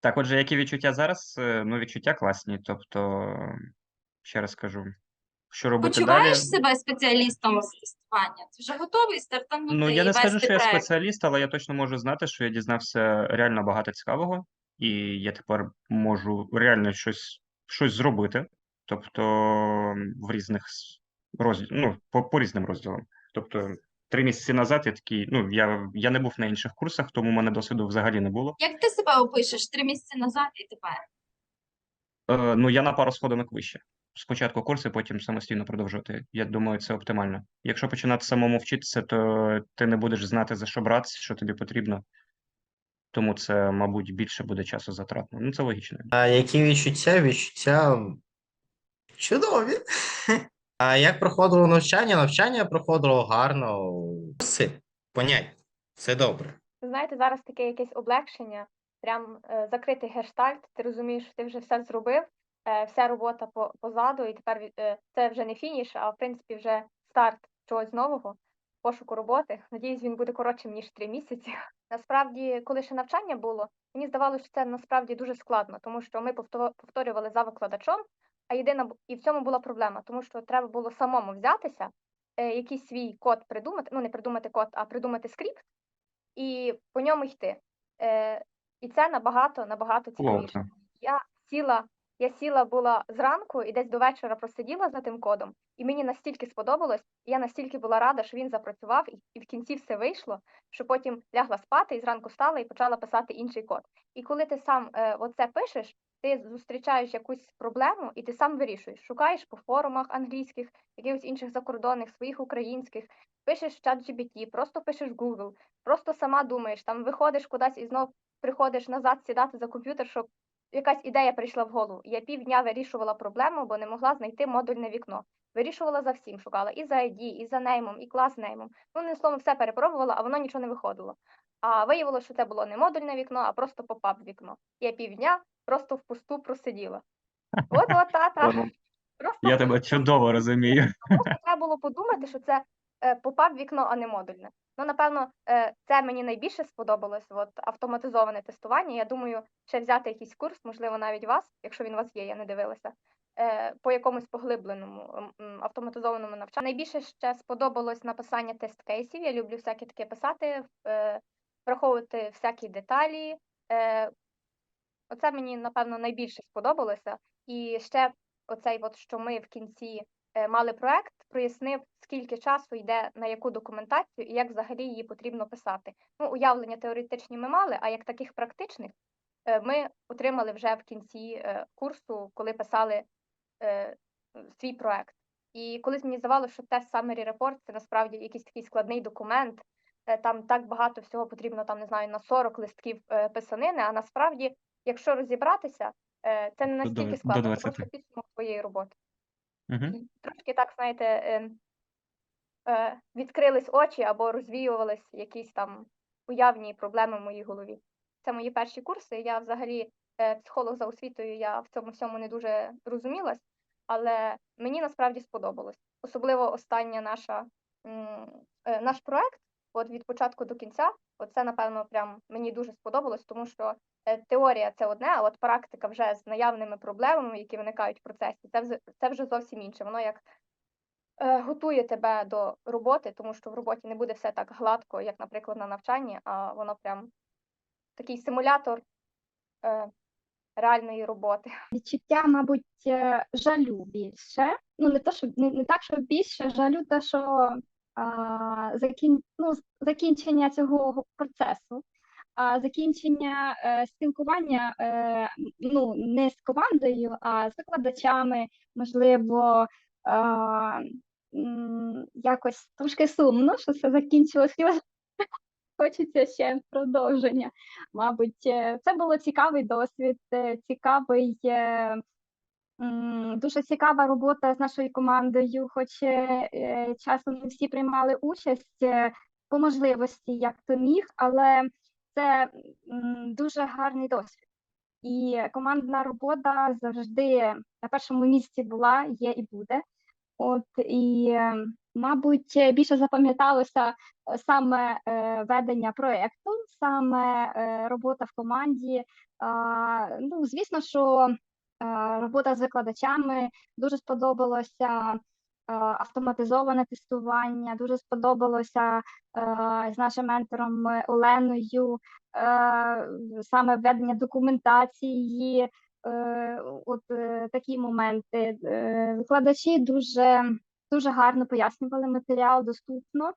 Так, отже, які відчуття зараз? Е, Ну, відчуття класні. Тобто, ще раз кажу, що робити далі? Почуваєш себе спеціалістом з тестування? Ти вже готовий стартанути Ну, і я не скажу, вести що я проект? спеціаліст, але я точно можу знати, що я дізнався реально багато цікавого, і я тепер можу реально щось, щось зробити. Тобто в різних с- розділ, ну, по, по різним розділам. Тобто, три місяці назад я такий, ну, я, я не був на інших курсах, тому в мене досвіду взагалі не було. Як ти себе опишеш три місяці назад і тепер? Е, ну, я на пару сходинок вище. Спочатку курси, потім самостійно продовжувати. Я думаю, це оптимально. Якщо починати самому вчитися, то ти не будеш знати, за що братися, що тобі потрібно. Тому це, мабуть, більше буде часу затратно. Ну, це логічно. А які відчуття? Відчуття чудові. А як проходило навчання? Навчання проходило гарно. Все, понять, все добре. Знаєте, зараз таке якесь облегшення, прям е, закритий гештальт, ти розумієш, що ти вже все зробив, е, вся робота по, позаду, і тепер е, це вже не фініш, а в принципі вже старт чогось нового, пошуку роботи. Надіюсь, він буде коротшим, ніж три місяці. Насправді, коли ще навчання було, мені здавалося, що це насправді дуже складно, тому що ми повто- повторювали за викладачом, а єдина і в цьому була проблема, тому що треба було самому взятися, е, якийсь свій код придумати, ну не придумати код, а придумати скрипт і по ньому йти. Е, і це набагато набагато цікавіше. Я сіла, я сіла була зранку і десь до вечора просиділа за тим кодом, і мені настільки сподобалось, і я настільки була рада, що він запрацював, і, і в кінці все вийшло, що потім лягла спати і зранку встала і почала писати інший код. І коли ти сам е, оце пишеш, ти зустрічаєш якусь проблему і ти сам вирішуєш, шукаєш по форумах англійських, якихось інших закордонних, своїх українських, пишеш чат GPT, просто пишеш в Google, просто сама думаєш, там виходиш кудись і знов приходиш назад сідати за комп'ютер, щоб якась ідея прийшла в голову. Я півдня вирішувала проблему, бо не могла знайти модульне вікно. Вирішувала за всім, шукала і за ID, і за неймом, і клас неймом. Ну, не словом, все перепробувала, а воно нічого не виходило. А виявилося, що це було не модульне вікно, а просто поп-ап вікно. Я півдня просто впусту просиділа. От, от, та-та. Просто Я тебе чудово розумію. Просто треба було подумати, що це е, попав вікно, а не модульне. Ну, напевно, е, це мені найбільше сподобалось. От автоматизоване тестування. Я думаю, ще взяти якийсь курс, можливо, навіть вас, якщо він у вас є, я не дивилася. е, По якомусь поглибленому автоматизованому навчанню. Найбільше ще сподобалось написання тест-кейсів. Я люблю всяке таке писати, враховувати всякі деталі. Е, Оце мені, напевно, найбільше сподобалося. І ще оцей, от, що ми в кінці е, мали проект, прояснив, скільки часу йде на яку документацію і як взагалі її потрібно писати. Ну, уявлення теоретичні ми мали, а як таких практичних е, ми отримали вже в кінці е, курсу, коли писали свій проект. І колись мені здавалося, що тест Summary Report – це насправді якийсь такий складний документ, там так багато всього потрібно, там, не знаю, на 40 листків е, писанини, а насправді, якщо розібратися, е, це не настільки складно, це просто підсумок твоєї роботи. Угу. Трошки так, знаєте, е, е, відкрились очі або розвіювались якісь там уявні проблеми в моїй голові. Це мої перші курси. Я взагалі е, психолог за освітою, я в цьому всьому не дуже розумілась, але мені насправді сподобалось. Особливо остання наша е, наш проект, от від початку до кінця, оце, напевно, прям мені дуже сподобалось, тому що е, теорія це одне, а от практика вже з наявними проблемами, які виникають в процесі, це це вже зовсім інше. Воно як е, готує тебе до роботи, тому що в роботі не буде все так гладко, як, наприклад, на навчанні, а воно прям такий симулятор е, реальної роботи. відчуття, мабуть, е, жалю більше. Ну, не то, що не, не так, що більше, жалю те, що закін, ну, закінчення цього процесу, а закінчення е, спілкування е, ну, не з командою, а з викладачами, можливо, якось трошки сумно, що це закінчилось. Хочеться ще продовження. Мабуть, е, це було цікавий досвід, цікавий, дуже цікава робота з нашою командою, хоч е, е, часом не всі приймали участь е, по можливості, як то міг, але це дуже гарний досвід. І командна робота завжди на першому місці була, є і буде. От і Мабуть, більше запам'яталося саме ведення проєкту, саме робота в команді. Ну, звісно, що робота з викладачами дуже сподобалося. е, Автоматизоване тестування дуже сподобалося е, з нашим ментором е, Оленою, е, саме введення документації, е, от е, такі моменти. Е, Викладачі дуже дуже гарно пояснювали матеріал доступно.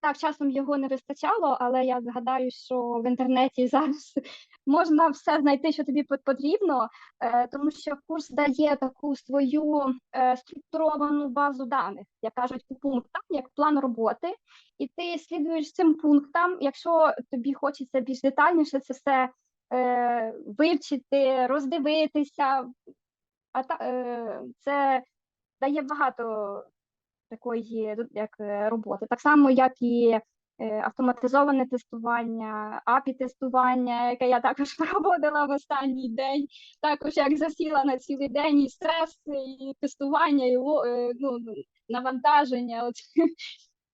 Так, часом його не вистачало, але я згадаю, що в інтернеті зараз можна все знайти, що тобі потрібно, е, тому що курс дає таку свою е, структуровану базу даних, як кажуть, по пунктам, як план роботи, і ти слідуєш цим пунктам, якщо тобі хочеться більш детальніше це все е, вивчити, роздивитися, а та, це дає багато такої як е, роботи. Так само, як і е, автоматизоване тестування, API-тестування, яке я також проводила в останній день, також як засіла на цілий день і стрес, і тестування, і е, ну, навантаження. От,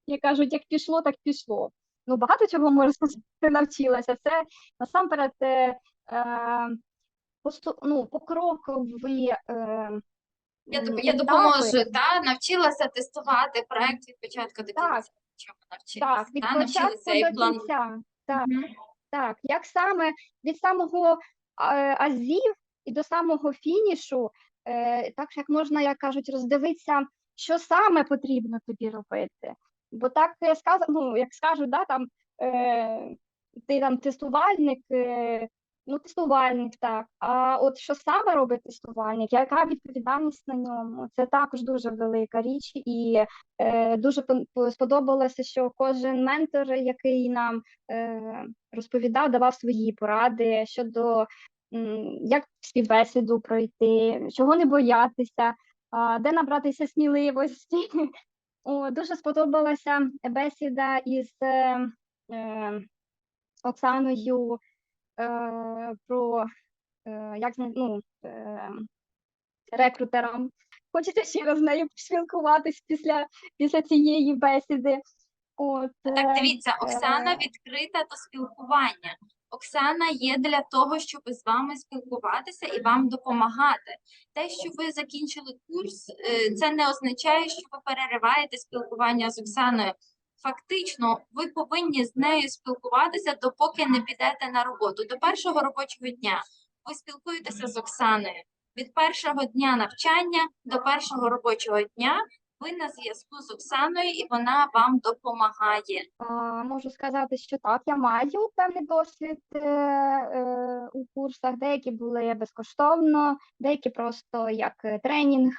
як кажуть, як пішло, так пішло. Ну, багато чого можна сказати, навчилася. Це насамперед е, ну, покрокові. Е, Я, м, я етапи. допоможу, та навчилася тестувати проект від початку до Так. кінця. Чому навчилася? Так, від та? початку навчилася і до план. кінця. Так, Мгм. так. Як саме від самого е, азів і до самого фінішу, е, так як можна, як кажуть, роздивитися, що саме потрібно тобі робити. Бо так е, сказано, ну, як скажуть, да, там, е, ти там тестувальник, е, ну, тестувальник, так. А от що саме робить тестувальник, яка відповідальність на ньому? Це також дуже велика річ, і Е, Дуже сподобалося, що кожен ментор, який нам е, розповідав, давав свої поради щодо м, як співбесіду пройти, чого не боятися, а, де набратися сміливості. О, дуже сподобалася бесіда із е, е, Оксаною е, про е, як ну, е, рекрутерам. Хочеться ще раз з нею поспілкуватись після, після цієї бесіди. От, Так, е, дивіться, Оксана відкрита до спілкування. Оксана є для того, щоб з вами спілкуватися і вам допомагати. Те, що ви закінчили курс, це не означає, що ви перериваєте спілкування з Оксаною. Фактично, ви повинні з нею спілкуватися, допоки не підете на роботу. До першого робочого дня ви спілкуєтеся з Оксаною. Від першого дня навчання до першого робочого дня ви на зв'язку з Оксаною, і вона вам допомагає. Можу сказати, що так, я маю певний досвід е, е, у курсах. Деякі були безкоштовно, деякі просто як е, тренінг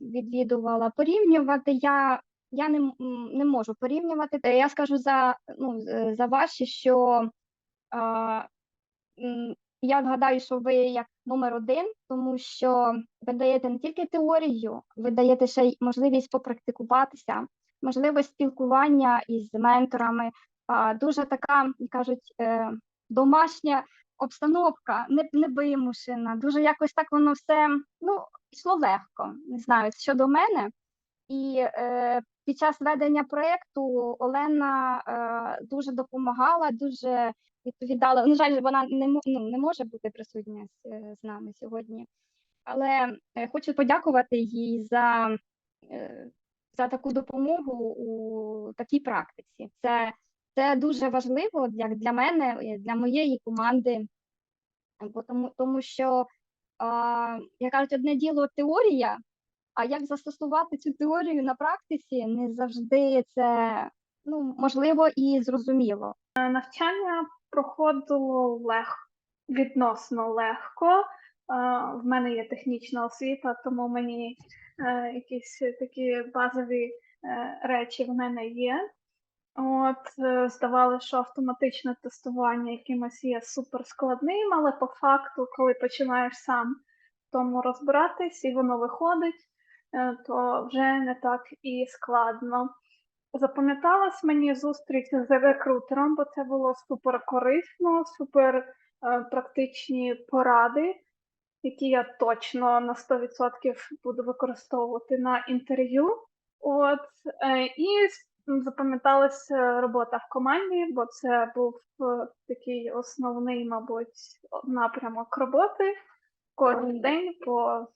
відвідувала. Порівнювати я, я не, не можу порівнювати. Я скажу за, ну, за ваші, що а, я згадаю, що ви як номер один, тому що ви даєте не тільки теорію, ви даєте ще й можливість попрактикуватися, можливість спілкування із менторами. А, Дуже така, кажуть, е, домашня обстановка, не, не вимушена. Дуже якось так воно все ну, йшло легко. Не знаю, щодо мене. І е, під час ведення проєкту Олена е, дуже допомагала, дуже відповідала. На жаль, вона не, ну, не може бути присутня з, е, з нами сьогодні. Але е, хочу подякувати їй за, е, за таку допомогу у такій практиці. Це, це дуже важливо як для мене, для моєї команди, тому, тому що, а, як кажуть, одне діло теорія, а як застосувати цю теорію на практиці, не завжди це ну, можливо і зрозуміло. Навчання проходило легко, відносно легко. Е, В мене є технічна освіта, тому мені е, якісь такі базові е, речі в мене є. От, е, здавалося, що автоматичне тестування якимось є суперскладним, але по факту, коли починаєш сам в тому розбиратись і воно виходить, е, то вже не так і складно. Запам'яталась мені зустріч з рекрутером, бо це було супер корисно, супер е, практичні поради, які я точно на 100% буду використовувати на інтерв'ю. От е, і запам'яталася робота в команді, бо це був е, такий основний, мабуть, напрямок роботи кожен день по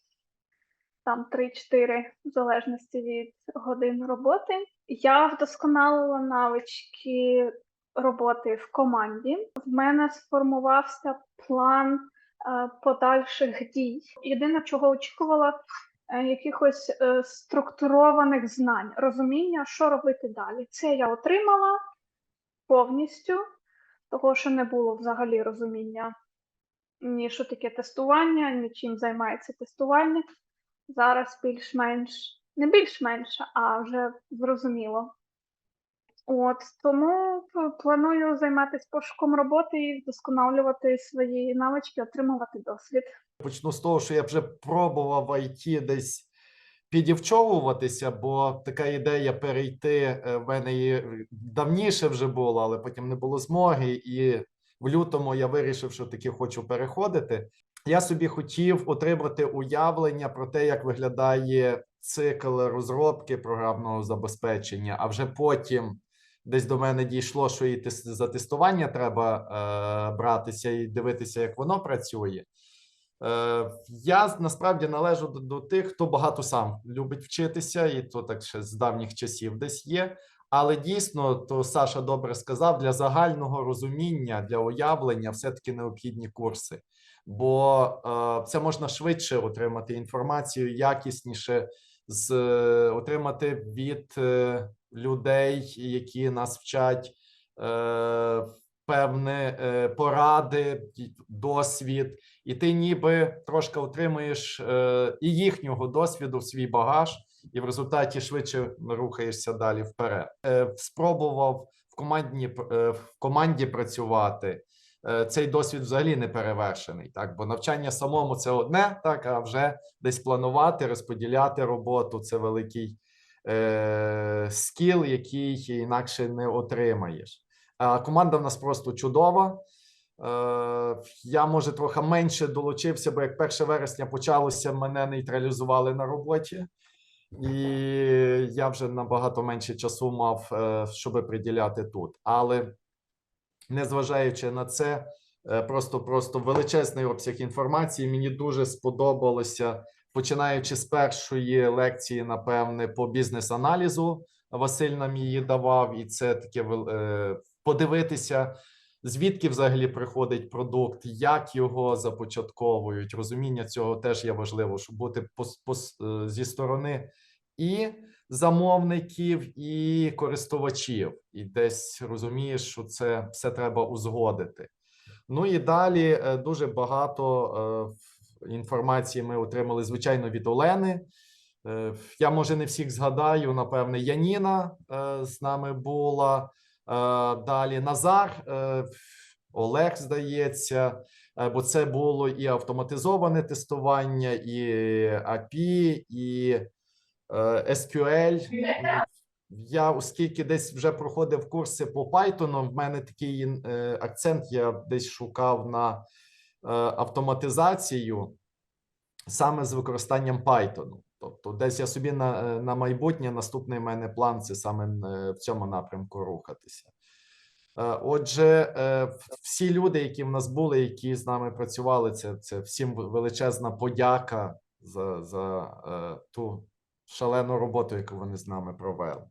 там 3-4 в залежності від годин роботи. Я вдосконалила навички роботи в команді. В мене сформувався план е, подальших дій. Єдине, чого очікувала, е, якихось е, структурованих знань, розуміння, що робити далі. Це я отримала повністю, того, що не було взагалі розуміння ні що таке тестування, ні чим займається тестувальник. Зараз більш-менш, не більш-менш, а вже зрозуміло. От тому планую займатися пошуком роботи і вдосконалювати свої навички, отримувати досвід. Почну з того, що я вже пробував в IT десь підівчовуватися, бо така ідея перейти е, в мене і давніше вже була, але потім не було змоги. І в лютому я вирішив, що таки хочу переходити. Я собі хотів отримати уявлення про те, як виглядає цикл розробки програмного забезпечення, а вже потім. Десь до мене дійшло, що і за тестування треба е, братися і дивитися, як воно працює. Е, я насправді належу до, до тих, хто багато сам любить вчитися, і то так ще з давніх часів десь є. Але дійсно, то Саша добре сказав, для загального розуміння, для уявлення все-таки необхідні курси, бо е, це можна швидше отримати інформацію, якісніше з, е, отримати від е, людей, які нас вчать. Певне е, поради, досвід, і ти ніби трошки отримуєш і їхнього досвіду в свій багаж, і в результаті швидше рухаєшся далі вперед. Спробував в командні в команді працювати. Е, цей досвід взагалі не перевершений, так бо навчання самому це одне, так а вже десь планувати, розподіляти роботу це великий е, скіл, який інакше не отримаєш. А команда в нас просто чудова. Е, я може трохи менше долучився, бо як 1 вересня почалося, мене нейтралізували на роботі, і я вже набагато менше часу мав, е, щоб приділяти тут. Але незважаючи на це, е, просто просто величезний обсяг інформації. Мені дуже сподобалося, починаючи з першої лекції, напевне, по бізнес-аналізу. Василь нам її давав, і це таке е, подивитися, звідки взагалі приходить продукт, як його започатковують. Розуміння цього теж є важливо, щоб бути пос- е, зі сторони і замовників, і користувачів. І десь розумієш, що це все треба узгодити. Ну і далі е, дуже багато е, інформації ми отримали, звичайно, від Олени. Е, Я може не всіх згадаю. Напевне, Яніна з нами була. Далі Назар, Олег, здається, бо це було і автоматизоване тестування, і API, і SQL. Я, оскільки десь вже проходив курси по Python, в мене такий е, акцент, я десь шукав на е, автоматизацію саме з використанням Python. Тобто, десь я собі на, е, на майбутнє наступний в мене план це саме е, в цьому напрямку рухатися. Е, Отже, е, всі люди, які в нас були, які з нами працювали, це, це всім величезна подяка за, за е, ту шалену роботу, яку вони з нами провели.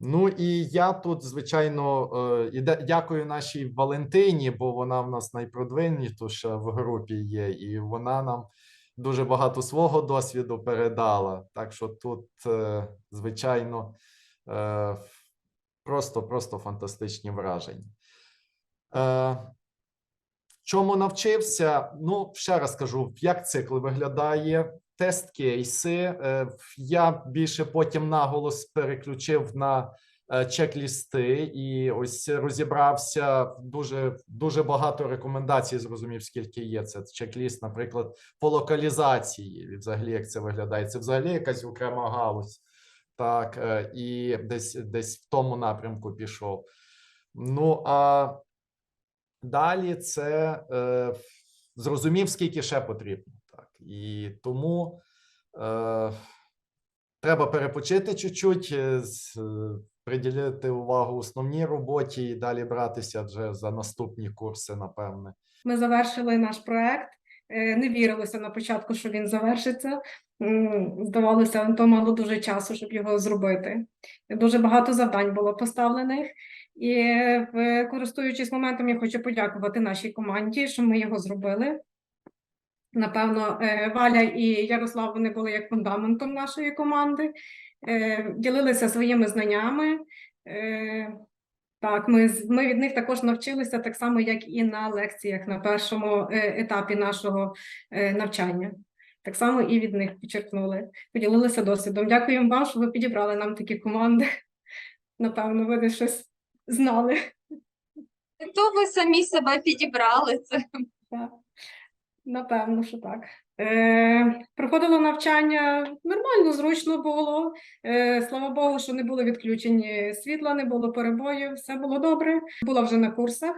Ну і я тут, звичайно, е, і дякую нашій Валентині, бо вона в нас найпродвинутіша в групі є, і вона нам дуже багато свого досвіду передала. Так що тут, е, звичайно, е, просто, просто фантастичні враження. Е, Чому навчився? Ну, ще раз кажу, як цикл виглядає, тест-кейси. Е, Я більше потім наголос переключив на е, чек-лісти, і ось розібрався дуже дуже багато рекомендацій. Зрозумів, скільки є це чек-ліст, наприклад, по локалізації. Взагалі, як це виглядає? Це взагалі якась окрема галузь. Так, е, і десь десь в тому напрямку пішов. Ну а далі це е, зрозумів, скільки ще потрібно. І тому е, треба перепочити чуть-чуть, е, е, приділити увагу основній роботі і далі братися вже за наступні курси, напевне. Ми завершили наш проект. Е, Не вірилося на початку, що він завершиться. Здавалося, то мало дуже часу, щоб його зробити. Дуже багато завдань було поставлених. І користуючись моментом, я хочу подякувати нашій команді, що ми його зробили. Напевно, е, Валя і Ярослав вони були як фундаментом нашої команди, е, ділилися своїми знаннями. Е, Так, ми, ми від них також навчилися так само, як і на лекціях на першому етапі нашого навчання. Так само і від них почерпнули, поділилися досвідом. Дякуємо вам, що ви підібрали нам такі команди. Напевно, ви щось знали. То ви самі себе підібрали це. Так. Напевно, що так. Е, проходило навчання нормально, зручно було. Е, слава Богу, що не було відключень світла, не було перебоїв, все було добре. Була вже на курсах,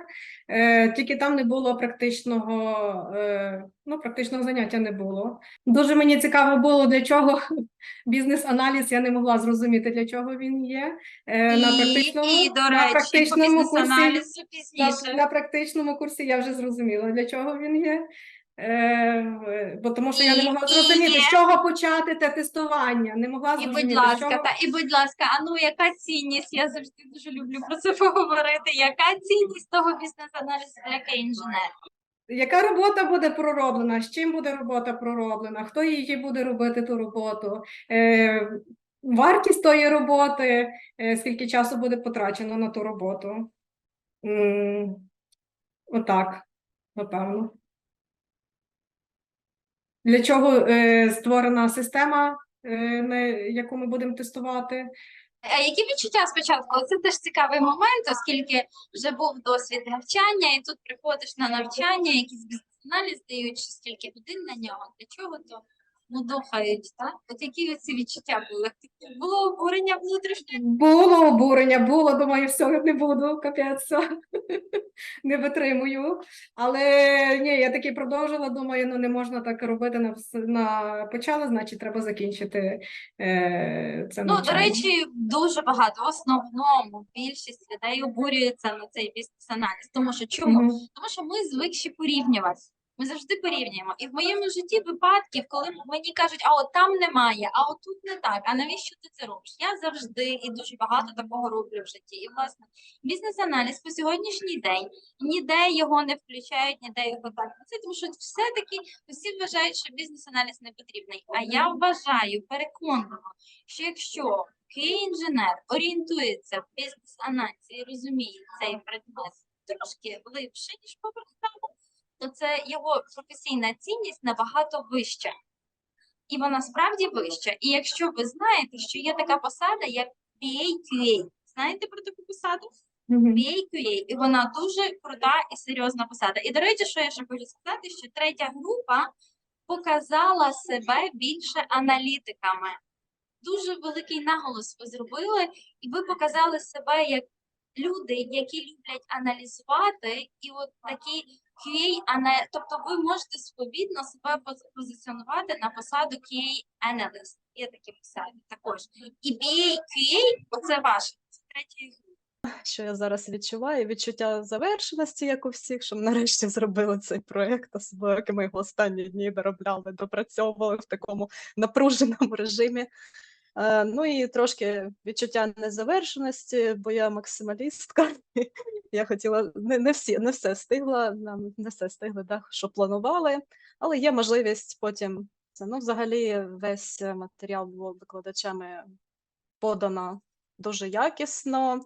е, тільки там не було практичного, е, ну, практичного заняття не було. Дуже мені цікаво було, для чого бізнес-аналіз, я не могла зрозуміти, для чого він є. Е, на практичному, і, до речі, по практичному курсі бізнес-аналізу на, на практичному курсі я вже зрозуміла, для чого він є. Е, бо тому що я не могла і зрозуміти, з чого почати те тестування. Не могла І, зрозуміти, будь з ласка, чого... та і будь ласка, а ну яка цінність? Я завжди дуже люблю про це поговорити. Яка цінність того бізнес-аналізу для інженера? яка робота буде пророблена, з чим буде робота пророблена, хто її буде робити ту роботу, е, вартість тої роботи, е, скільки часу буде потрачено на ту роботу. М, Отак, напевно. Для чого е, створена система, е, на яку ми будемо тестувати? А які відчуття спочатку? Це теж цікавий момент, оскільки вже був досвід навчання, і тут приходиш на навчання, якісь бізнес-аналіз дають скільки годин на нього. Для чого то ну дохають, так? От які ці відчуття були? Було обурення внутрішнє? Було обурення, було, думаю, все, не буду, капець, не витримую. Але ні, я таки продовжила, думаю, ну не можна так робити на, на почала, значить треба закінчити е, це Ну, до речі, дуже багато. В основному більшість людей обурюється на цей бізнес-аналіз. Тому що чому? Мгм. Тому що ми звикші порівнювати. Ми завжди порівнюємо. І в моєму житті випадків, коли мені кажуть, а от там немає, а от тут не так. А навіщо ти це робиш? Я завжди і дуже багато такого роблю в житті. І власне бізнес-аналіз по сьогоднішній день ніде його не включають, ніде його так. Це тому що все-таки всі вважають, що бізнес-аналіз не потрібний. А я вважаю переконливо, що якщо інженер орієнтується в бізнес-аналізі і розуміє цей предмет трошки глибше, ніж поверхнево, то це його професійна цінність набагато вища. І вона справді вища. І якщо ви знаєте, що є така посада, як BAQA, знаєте про таку посаду? BAQA, і вона дуже крута і серйозна посада. І, до речі, що я ще хочу сказати, що третя група показала себе більше аналітиками. Дуже великий наголос ви зробили, і ви показали себе як люди, які люблять аналізувати, і от такі QA, ана- тобто ви можете свобідно себе позиціонувати на посаду QA Analyst. Є такі посади також. І BA QA, оце ваше, це третя група. що я зараз відчуваю, відчуття завершеності, як у всіх, що ми нарешті зробили цей проєкт, особливо як ми його останні дні доробляли, допрацьовували в такому напруженому режимі. Е, ну і трошки відчуття незавершеності, бо я максималістка. Я хотіла не, не всі, не все встигла, нам не все встигли, так, що планували, але є можливість потім. Це ну, взагалі весь матеріал було викладачами подано дуже якісно.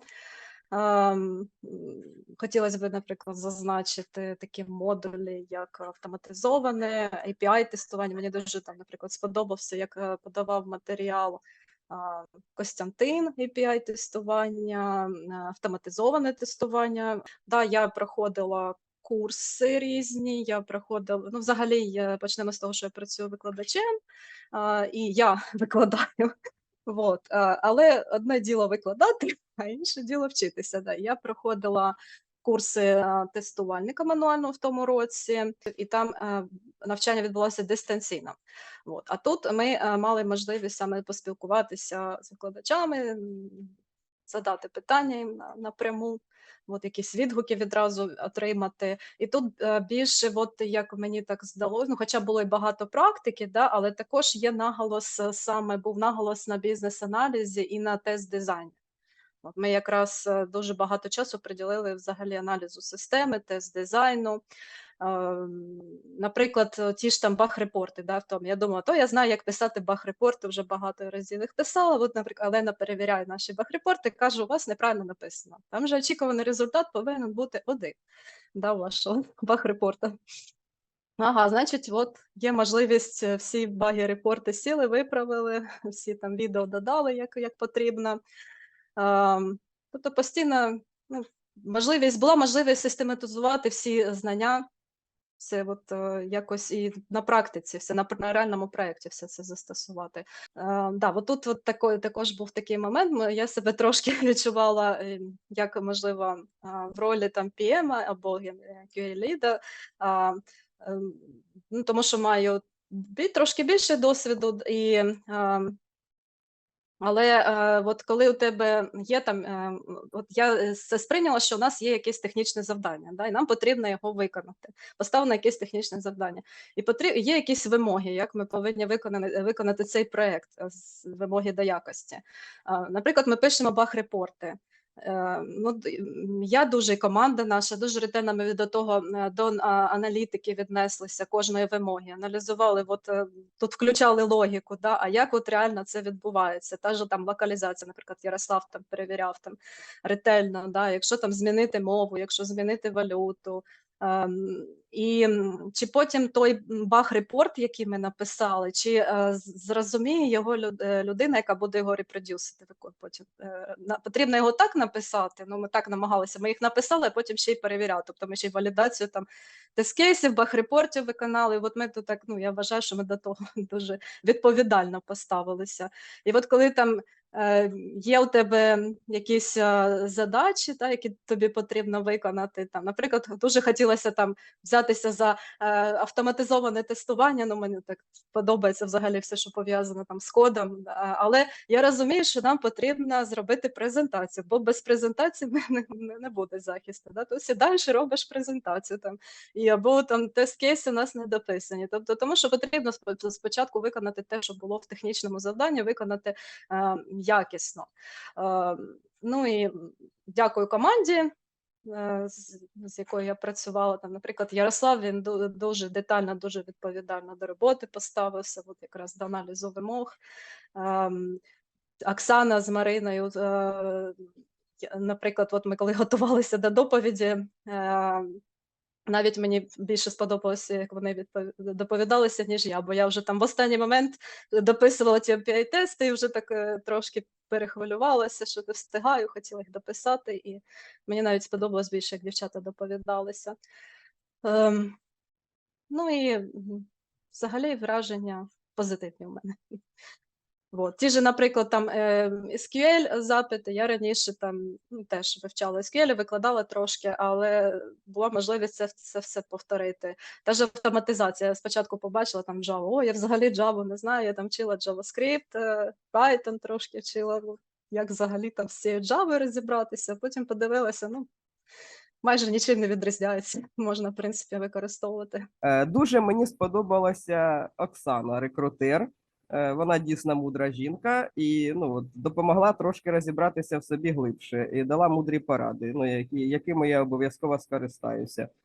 Хотілося б, наприклад, зазначити такі модулі, як автоматизоване API-тестування. Мені дуже там, наприклад, сподобався, як е, подавав матеріал Костянтин API-тестування, автоматизоване тестування. Да, я проходила курси різні. Я проходила, ну, взагалі, я, почнемо з того, що я працюю викладачем, і я викладаю. Вот. Але одне діло викладати, а інше діло вчитися. Да. Я проходила курси тестувальника мануального в тому році, і там е, навчання відбулося дистанційно. От. А тут ми е, мали можливість саме поспілкуватися з викладачами, задати питання їм напряму, от якісь відгуки відразу отримати. І тут е, більше, от як мені так здалося, ну хоча було і багато практики, да, але також є наголос е, саме був наголос на бізнес-аналізі і на тест-дизайні. От ми якраз е, дуже багато часу приділили взагалі аналізу системи, тест-дизайну. Ем, Наприклад, е, ті ж там бах-репорти, да, тому. Я думала, то я знаю, як писати бах-репорти, вже багато разів їх писала. От, наприклад, Олена перевіряє наші бах-репорти, каже, у вас неправильно написано. Там же очікуваний результат повинен бути один да, вашого бах-репорта. Ага, значить, от є можливість е, всі баги-репорти сіли, виправили, всі там відео додали, як, як потрібно. Ем, Тобто постійно ну, можливість, була можливість систематизувати всі знання, все от е, якось і на практиці, все на, на реальному проєкті все це застосувати. Е, да, от тут от тако, також був такий момент. Я себе трошки відчувала, е, як можливо, в ролі там PM або QA-ліда, ем, ну, тому що маю трошки більше досвіду і. ем, але е, от коли у тебе є там, е, от я е, це сприйняла, що у нас є якесь технічне завдання, да, і нам потрібно його виконати. Поставлено якесь технічне завдання. І потріб, є якісь вимоги, як ми повинні виконати, виконати цей проєкт, е, з вимоги до якості. Е, Наприклад, ми пишемо бах-репорти. Е, Ну, я дуже команда наша дуже ретельно ми до того е, до аналітики віднеслися кожної вимоги, аналізували, от е, тут включали логіку, да, а як от реально це відбувається? Та ж там локалізація, наприклад, Ярослав там перевіряв там ретельно, да, якщо там змінити мову, якщо змінити валюту. Ем, і чи потім той баг-репорт, який ми написали, чи е, зрозуміє його е, людина, яка буде його репродюсити? Потім е, потрібно його так написати. Ну ми так намагалися. Ми їх написали, а потім ще й перевіряли. Тобто ми ще й валідацію там тест-кейсів, баг-репортів виконали. І от ми тут так. Ну я вважаю, що ми до того дуже відповідально поставилися. І от коли там є у тебе якісь е, задачі, та, які тобі потрібно виконати. Там, наприклад, дуже хотілося там взятися за е, автоматизоване тестування. Ну, мені так подобається взагалі все, що пов'язано там з кодом. Але я розумію, що нам потрібно зробити презентацію, бо без презентації не, не, не- буде захисту. Да? То сідаєш і робиш презентацію там, і або там тест-кейси у нас не дописані. Тобто, тому що потрібно спочатку виконати те, що було в технічному завданні, виконати е, якісно. Е, ну і дякую команді, е, з, з якою я працювала. Там, наприклад, Ярослав він дуже детально, дуже відповідально до роботи поставився, от якраз до аналізу вимог. Ем, Оксана з Мариною. е, Наприклад, от ми коли готувалися до доповіді, навіть мені більше сподобалося, як вони доповідалися, ніж я, бо я вже там в останній момент дописувала ті API-тести і вже так е, трошки перехвилювалася, що не встигаю, хотіла їх дописати, і мені навіть сподобалось більше, як дівчата доповідалися. Ем, ну і взагалі враження позитивні в мене. От. Ті ж, наприклад, там е, SQL запити, я раніше там ну, теж вивчала SQL, викладала трошки, але була можливість це, це все повторити. Та ж автоматизація. Я спочатку побачила там Java, о, я взагалі Java не знаю, я там вчила JavaScript, е, Python трошки вчила, ну, як взагалі там з цією Java розібратися, потім подивилася, ну, майже нічим не відрізняється, можна, в принципі, використовувати. Е, Дуже мені сподобалася Оксана, рекрутер. Е, Вона дійсно мудра жінка і ну, от, допомогла трошки розібратися в собі глибше і дала мудрі поради, ну, які, якими я обов'язково скористаюся.